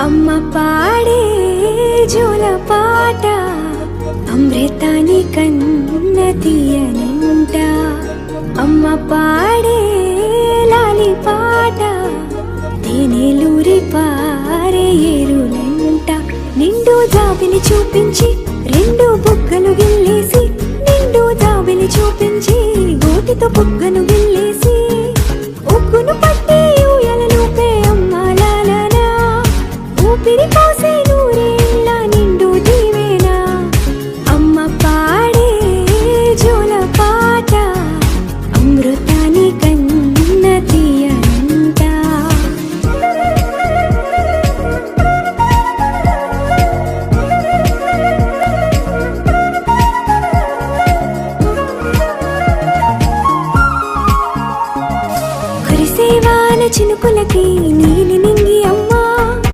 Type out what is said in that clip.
అమ్మ పాడే జోల పాట అమృతాని కన్న తీయనంట అమ్మ పాడే లాలి పాట తేనెలూరి పారే ఎరులంట నిండు జాబిని చూపించి రెండు బుగ్గలు గిల్లేసి నిండు జాబిని చూపించి గోటితో బుగ్గను వాన చినుకులకి నీలి